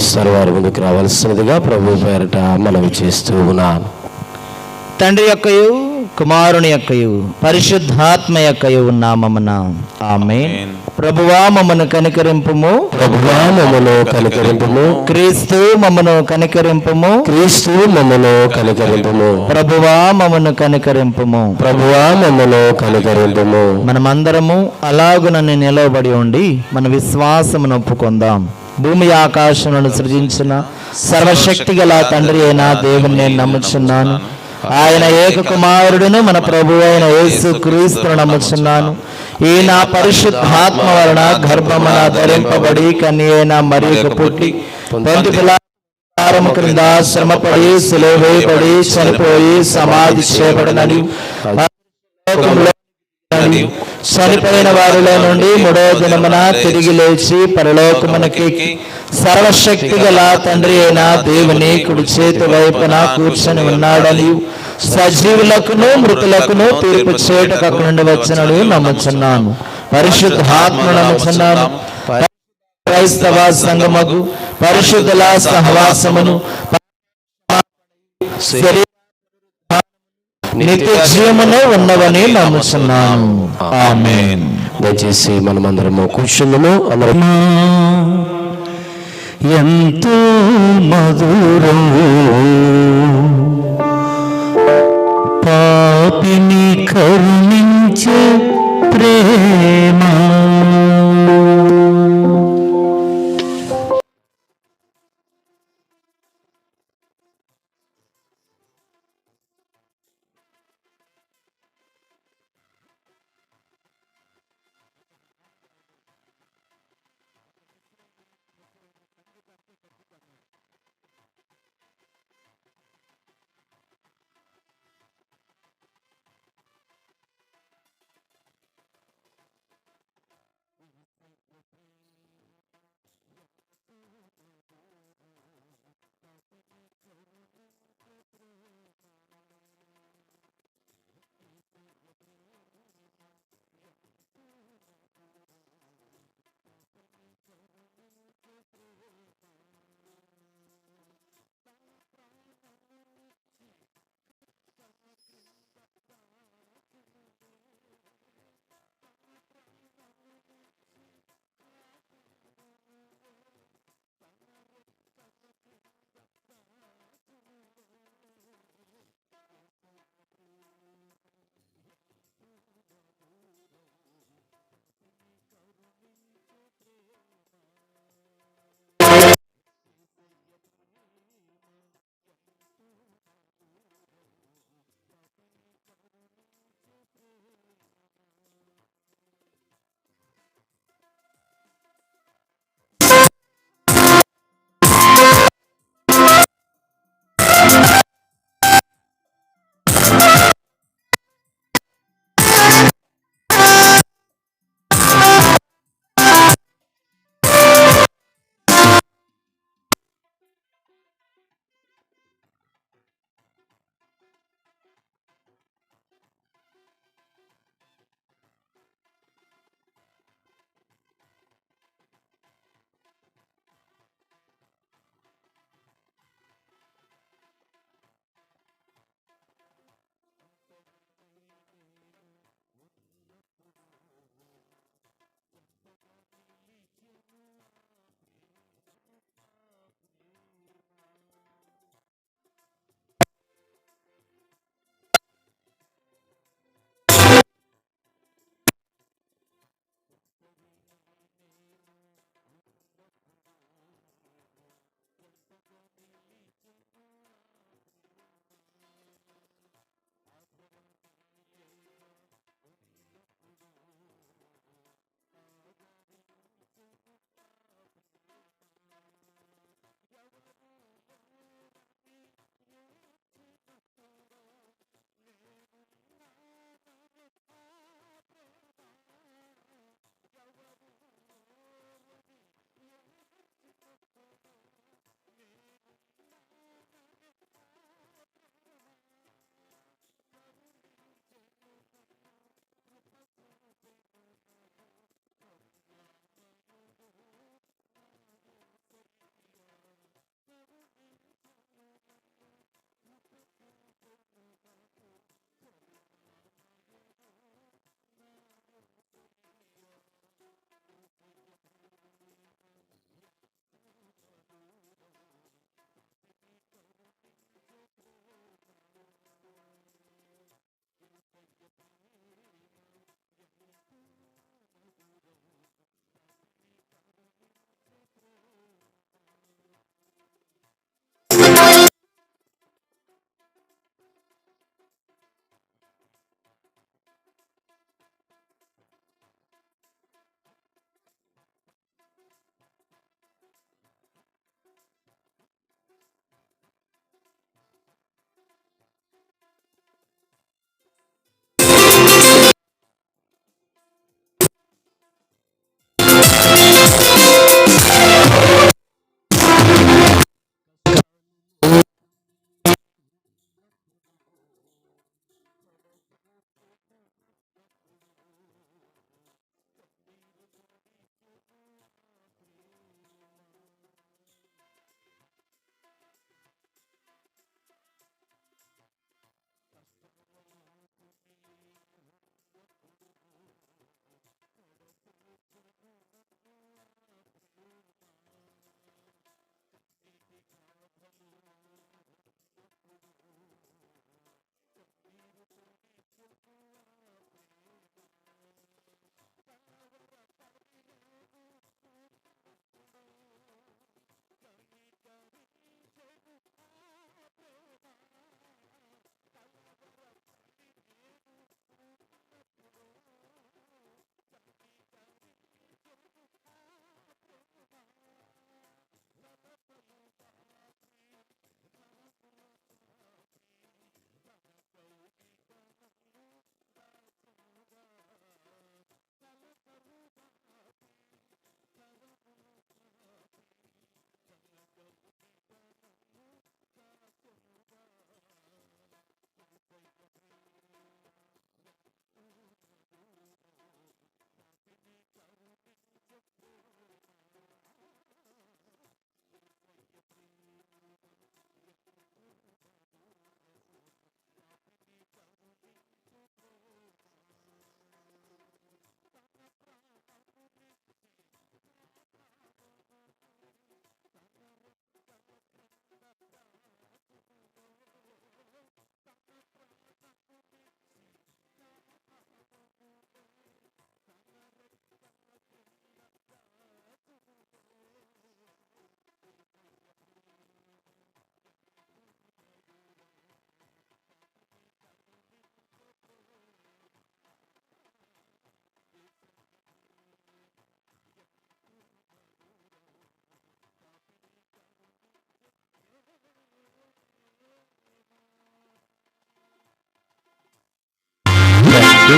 ఇస్తారు వారి ముందుకు రావాల్సినదిగా ప్రభు పేరట మనవి చేస్తూ ఉన్నాను. తండ్రి యొక్కయు కుమారుని యొక్కయు పరిశుద్ధాత్మ యొక్కయు నామమున. ఆమె ప్రభువా మమ్మను కనికరింపుము. ప్రభువా మమ్మను కనికరింపుము. క్రీస్తు మమ్మను కనికరింపుము. క్రీస్తు మమ్మను కనికరింపుము. ప్రభువా మమ్మను కనికరింపుము. ప్రభువా మమ్మను కనికరింపుము. మనమందరము అలాగునని నిలవబడి ఉండి మన విశ్వాసమును ఒప్పుకుందాం. భూమి ఆకాశములను సృజించిన సర్వశక్తి గల తండ్రి అయిన దేవుని నేను నమ్ముచున్నాను. ఆయన ఏక కుమారుడును మన ప్రభు అయిన యేసు క్రీస్తును నమ్ముచున్నాను. ఈయన పరిశుద్ధాత్మ వలన గర్భమున ధరింపబడి కన్యైన మరియు పుట్టి పొంది పిల్లారం క్రింద శ్రమపడి సులువేయబడి చనిపోయి సమాధి చేయబడినని లోకంలో చనిపోయిన వారిలో నుండి మూడవ దినమున తిరిగి లేచి పరలోకమునకి సర్వశక్తి గల తండ్రి అయిన దేవుని కుడి చేతి వైపున కూర్చొని ఉన్నాడని సజీవులకును మృతులకును తీర్పు చేయటకు నుండి వచ్చినని నమ్ముచున్నాను. పరిశుద్ధాత్మ నమ్ముచున్నాను. క్రైస్తవ సంగమగు పరిశుద్ధుల సహవాసమును శరీర నిత్య జీవమునే ఉన్నవని నమ్ముచున్నాను. ఆమేన్. దయచేసి మనమందరము కూర్చుందము. అందరం ఎంతో మధురం పాపిని కరుణించే ప్రేమ.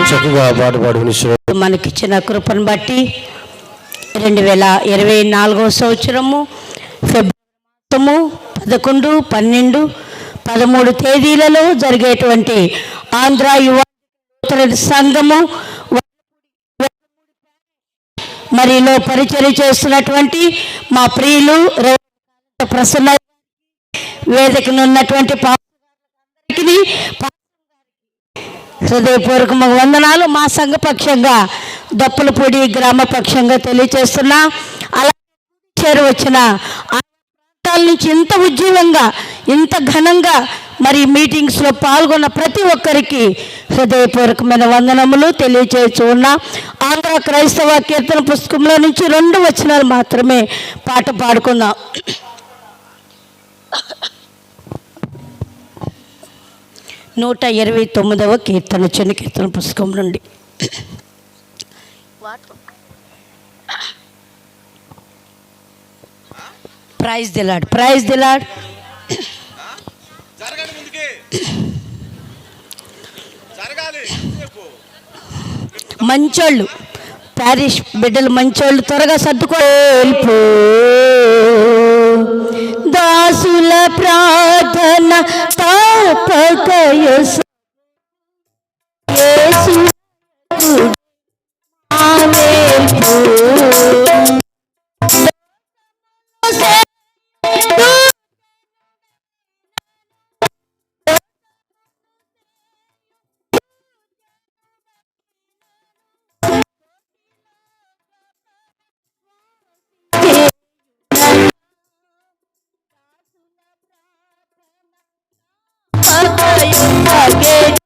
చక్కగా పాట పాడుకుని మనకిచ్చిన కృపను బట్టి రెండు వేల ఇరవై నాలుగవ సంవత్సరము ఫిబ్రవరి పదకొండు పన్నెండు పదమూడు తేదీలలో జరిగేటువంటి ఆంధ్ర యువ సంఘము మరిలో పరిచయం చేస్తున్నటువంటి మా ప్రియులు ప్రసన్న వేదికనున్నటువంటి పా హృదయపూర్వక వందనాలు. మా సంఘ పక్షంగా దప్పులపూడి గ్రామ పక్షంగా తెలియజేస్తున్నా. అలా చేరు వచ్చిన ఆ ప్రాంతాల నుంచి ఇంత ఉజ్జీవంగా ఇంత ఘనంగా మరి మీటింగ్స్లో పాల్గొన్న ప్రతి ఒక్కరికి హృదయపూర్వకమైన వందనములు తెలియచేయచ్చు ఉన్న. ఆంధ్ర క్రైస్తవ కీర్తన పుస్తకంలో నుంచి రెండు వచనాలు మాత్రమే పాట పాడుకుందాం నూట ఇరవై తొమ్మిదవ కీర్తన చిన్న కీర్తన పుస్తకం నుండి. ప్రైజ్ దిలాడ్ ప్రైజ్ దిలాడ్ మంచోళ్ళు ప్యారిష్ బిడ్డలు మంచోళ్ళు త్వరగా సర్దుకో దాసుల ప్రార్థన తాపక యేసు again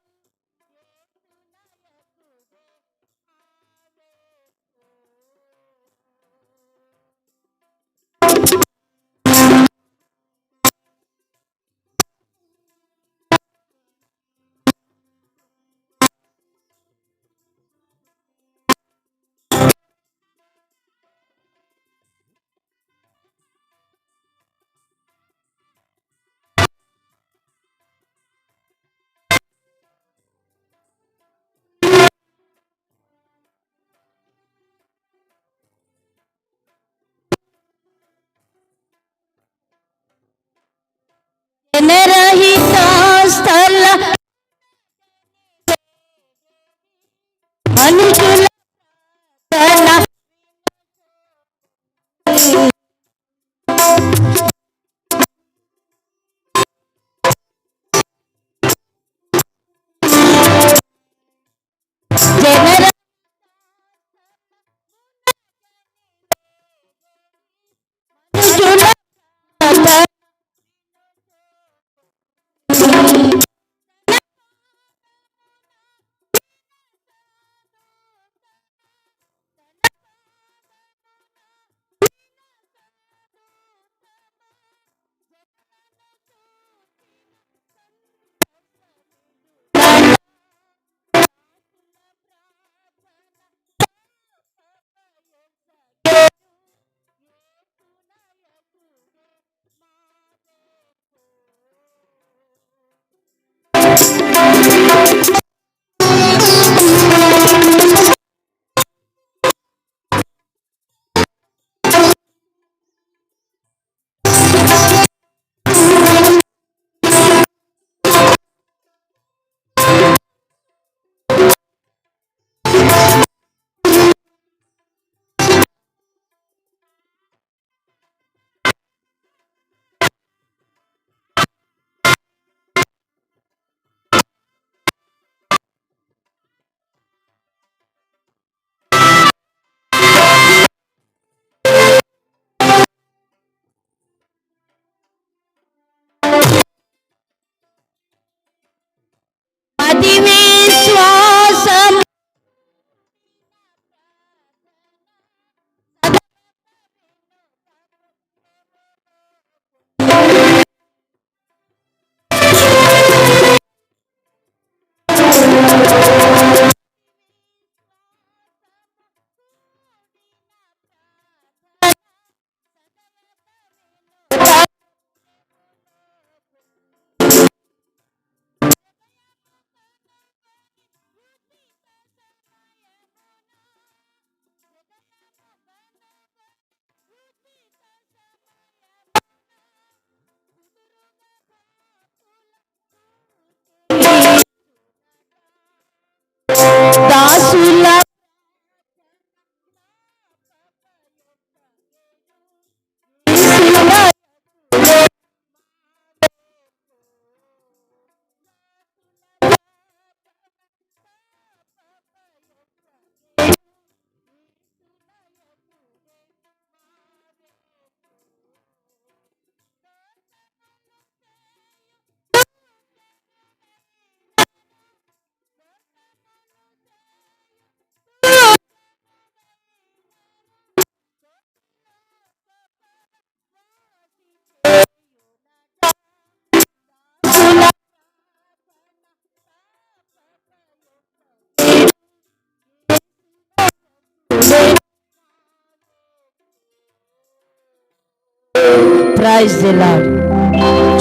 ప్రైజ్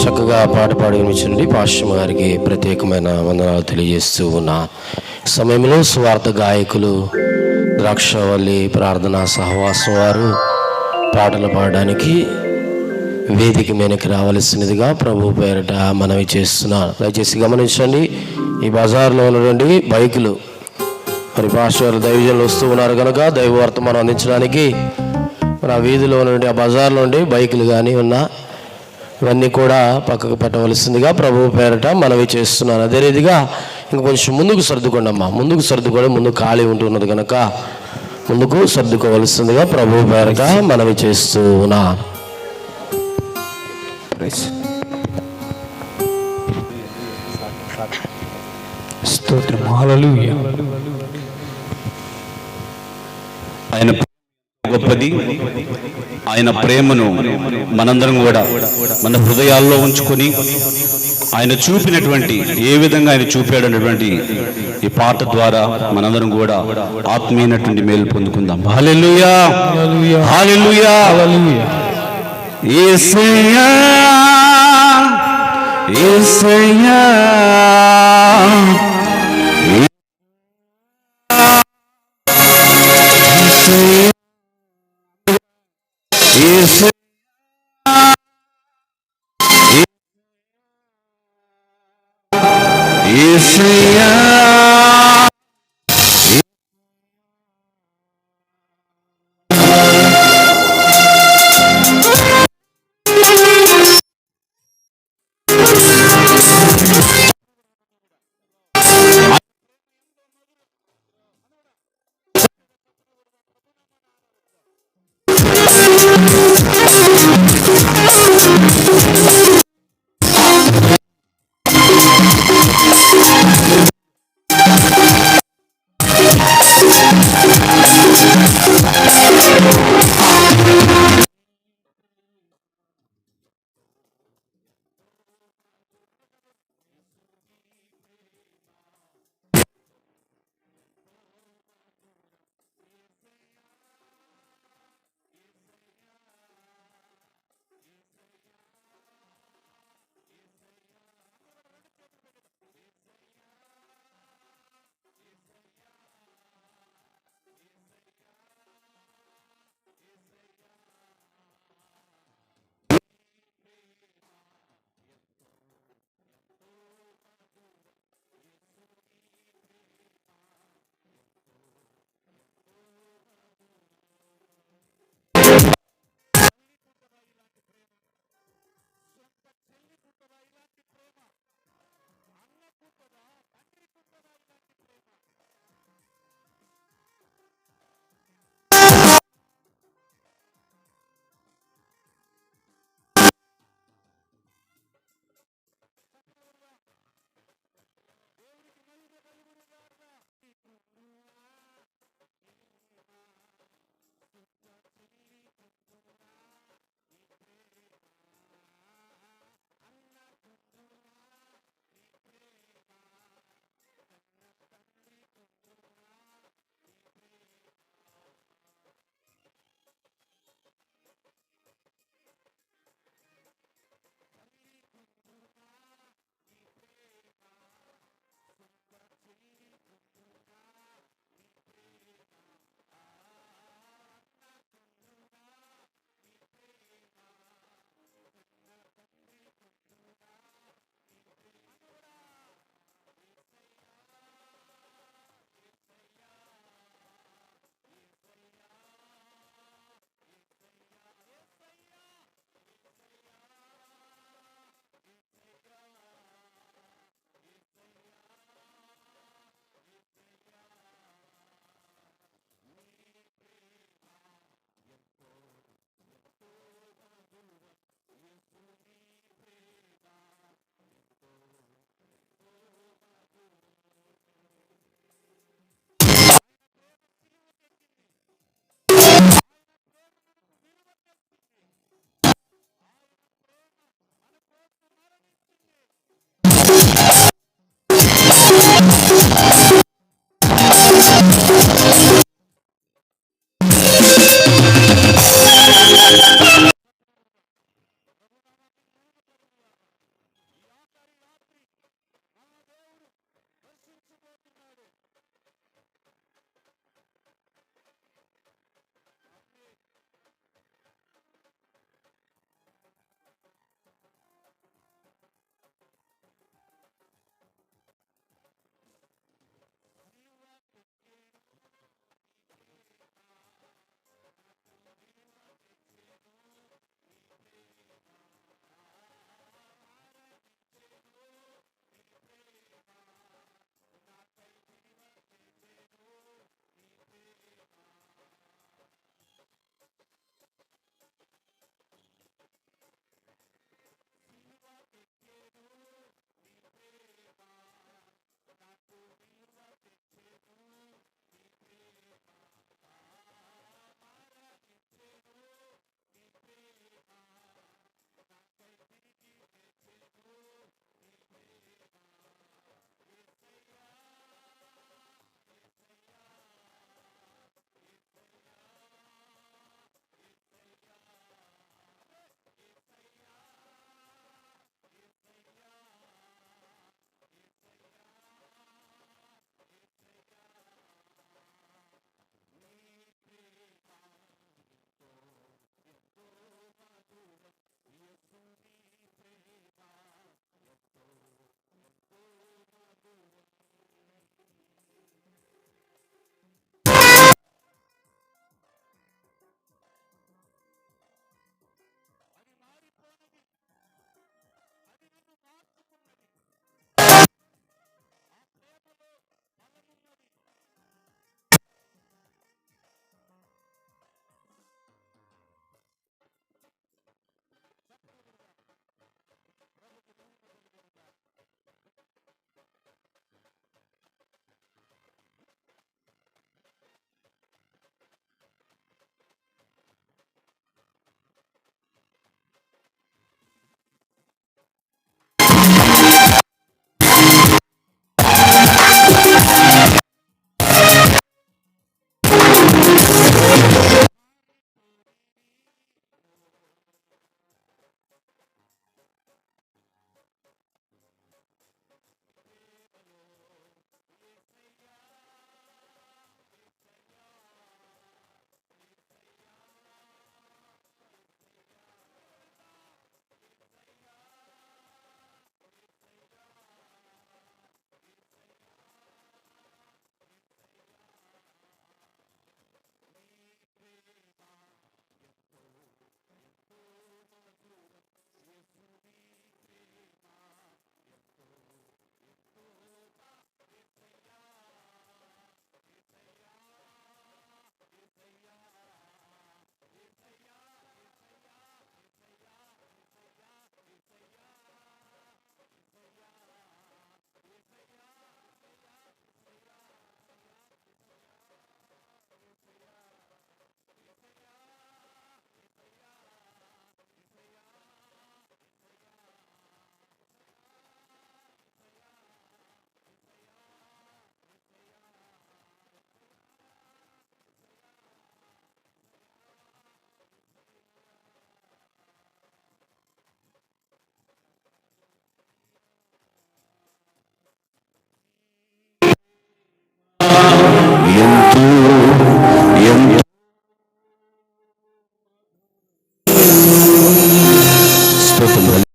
చక్కగా పాట పాడి వినిపించండి. పాశ్యం గారికి ప్రత్యేకమైన వందనాలు తెలియజేస్తూ ఉన్న. సమయంలో స్వార్థ గాయకులు ద్రాక్షవల్లి ప్రార్థనా సహవాసం వారు పాటలు పాడడానికి వేదిక మీదకి రావలసినదిగా ప్రభు పేరట మనవి చేస్తున్నారు దయచేసి గమనించండి. ఈ బజార్లో ఉన్నటువంటి బైకులు. మరి పాస్టర్ దైవజనులు వస్తూ ఉన్నారు కనుక దైవ వర్తమానం అందించడానికి మరి ఆ వీధిలో ఉన్నటువంటి ఆ బజార్లో ఉండి బైకులు కానీ ఉన్నా ఇవన్నీ కూడా పక్కకు పెట్టవలసిందిగా ప్రభు పేరట మనవి చేస్తున్నాను. అదే రీతిగా ఇంక కొంచెం ముందుకు సర్దుకోండి అమ్మా ముందుకు సర్దుకోవడం ముందు ఖాళీ ఉంటున్నది కనుక ముందుకు సర్దుకోవలసిందిగా ప్రభు పేరట మనవి చేస్తూ ఉన్నా స్తోత్రం. హల్లెలూయా ఆయన గొప్పది. ఆయన ప్రేమను మనందరం కూడా మన హృదయాల్లో ఉంచుకొని ఆయన చూపినటువంటి ఏ విధంగా ఆయన చూపాడు అన్నటువంటి ఈ పాట ద్వారా మనందరం కూడా ఆత్మీయనటువంటి మేలు పొందుకుందాం. హల్లెలూయా! యేసయ్యా యేసయ్యా